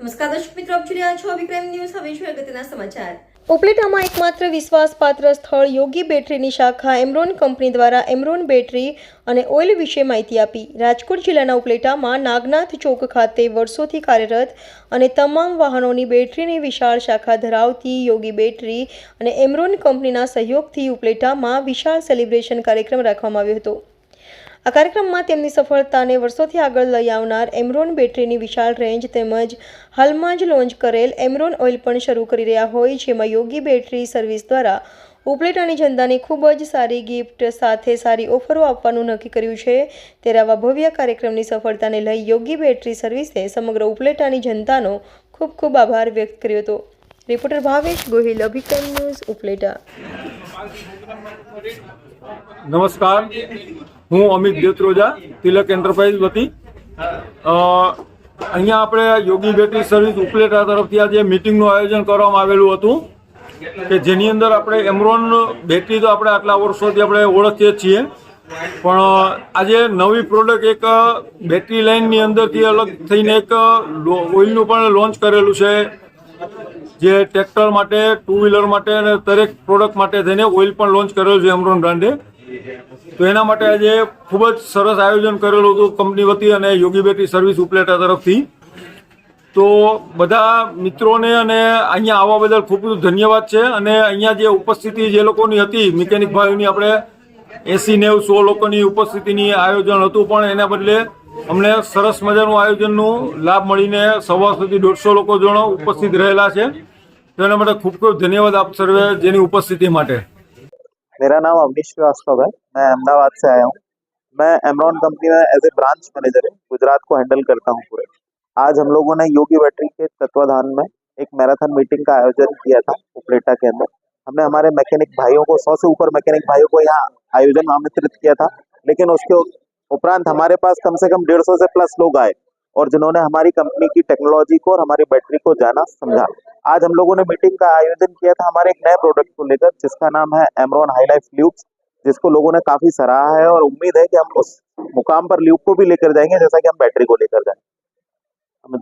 નમસ્કાર દર્શક મિત્રો, આપ જોઈ રહ્યા છો વિક્રમ ન્યૂઝ. હવે છે અગત્યના સમાચાર. ઉપલેટામાં એકમાત્ર વિશ્વાસપાત્ર સ્થળ યોગી બેટરીની શાખા એમરોન કંપની દ્વારા એમરોન બેટરી અને ઓઇલ વિશે માહિતી આપી. રાજકોટ જિલ્લાના ઉપલેટામાં નાગનાથ ચોક ખાતે વર્ષોથી કાર્યરત અને તમામ વાહનોની બેટરીની વિશાળ શાખા ધરાવતી યોગી બેટરી અને એમરોન કંપનીના સહયોગથી ઉપલેટામાં વિશાળ સેલિબ્રેશન કાર્યક્રમ રાખવામાં આવ્યો હતો. આ કાર્યક્રમમાં તેમની સફળતાને વર્ષોથી આગળ લઈ આવનાર એમરોન બેટરીની વિશાળ રેન્જ તેમજ હાલમાં જ લોન્ચ કરેલ એમરોન ઓઇલ પણ શરૂ કરી રહ્યા હોય, જેમાં યોગી બેટરી સર્વિસ દ્વારા ઉપલેટાની જનતાને ખૂબ જ સારી ગિફ્ટ સાથે સારી ઓફરો આપવાનું નક્કી કર્યું છે. ત્યારે આવા ભવ્ય કાર્યક્રમની સફળતાને લઈ યોગી બેટરી સર્વિસે સમગ્ર ઉપલેટાની જનતાનો ખૂબ ખૂબ આભાર વ્યક્ત કર્યો હતો. Reporter Bhavesh Gohil Abhikram news Upleta. નમસ્કાર. હું અમિત દેત્રોજા તિલક એન્ટરપ્રાઇઝ વતી. અહીંયા આપણે યોગી બેટરી સર્વિસ ઉપલેટા તરફથી આજે મિટિંગનું આયોજન કરવામાં આવેલું હતું, કે જેની અંદર આપણે એમરોન બેટરી તો આપણે આટલા વર્ષોથી આપણે ઓળખીએ છીએ, પણ આજે નવી પ્રોડક્ટ એક બેટરી લાઇનની અંદરથી અલગ થઈને એક ઓઇલનું પણ લોન્ચ કરેલું છે. જે ટ્રેક્ટર માટે ટુ વ્હીલર માટે અને દરેક પ્રોડક્ટ માટે થઈને ઓઇલ પણ લોન્ચ કરેલું છે એમરોન બ્રાન્ડે. તો એના માટે આજે ખૂબ જ સરસ આયોજન કરેલું હતું કંપની વતી અને યોગી બેટરી સર્વિસ ઉપલેટા તરફથી. તો બધા મિત્રોને અને અહીંયા આવવા બદલ ખૂબ ખૂબ ધન્યવાદ છે. અને અહીંયા જે ઉપસ્થિતિ જે લોકોની હતી, મિકેનિક ભાઈઓની આપણે એસી નેવ સો લોકોની ઉપસ્થિતિની આયોજન હતું, પણ એના બદલે અમને સરસ મજાનું આયોજનનું લાભ મળીને સવા સુધી દોઢસો લોકો જણો ઉપસ્થિત રહેલા છે. તો એના માટે ખૂબ ખૂબ ધન્યવાદ આપ સર્વે જેની ઉપસ્થિતિ માટે मेरा नाम अवनीश श्रीवास्तव है मैं अहमदाबाद से आया हूँ मैं एमरॉन कंपनी में एज ए ब्रांच मैनेजर है गुजरात को हैंडल करता हूँ पूरे आज हम लोगों ने योगी बैटरी के तत्वाधान में एक मैराथन मीटिंग का आयोजन किया था उपलेटा के अंदर हमने हमारे मैकेनिक भाइयों को सौ से ऊपर मैकेनिक भाइयों को यहाँ आयोजन में आमंत्रित किया था लेकिन उसके उपरांत हमारे पास कम से कम डेढ़ सौ से प्लस लोग आए और जिन्होंने हमारी कंपनी की टेक्नोलॉजी को और हमारी बैटरी को जाना समझा आज हम लोगों ने मीटिंग का आयोजन किया था हमारे एक नए प्रोडक्ट को लेकर, जिसका नाम है एमरॉन हाई लाइफ ल्यूब्स जिसको लोगों ने काफ़ी सराहा है और उम्मीद है कि हम उस मुकाम पर ल्यूब को भी लेकर जाएँगे, जैसा कि हम बैटरी को लेकर जाएँगे।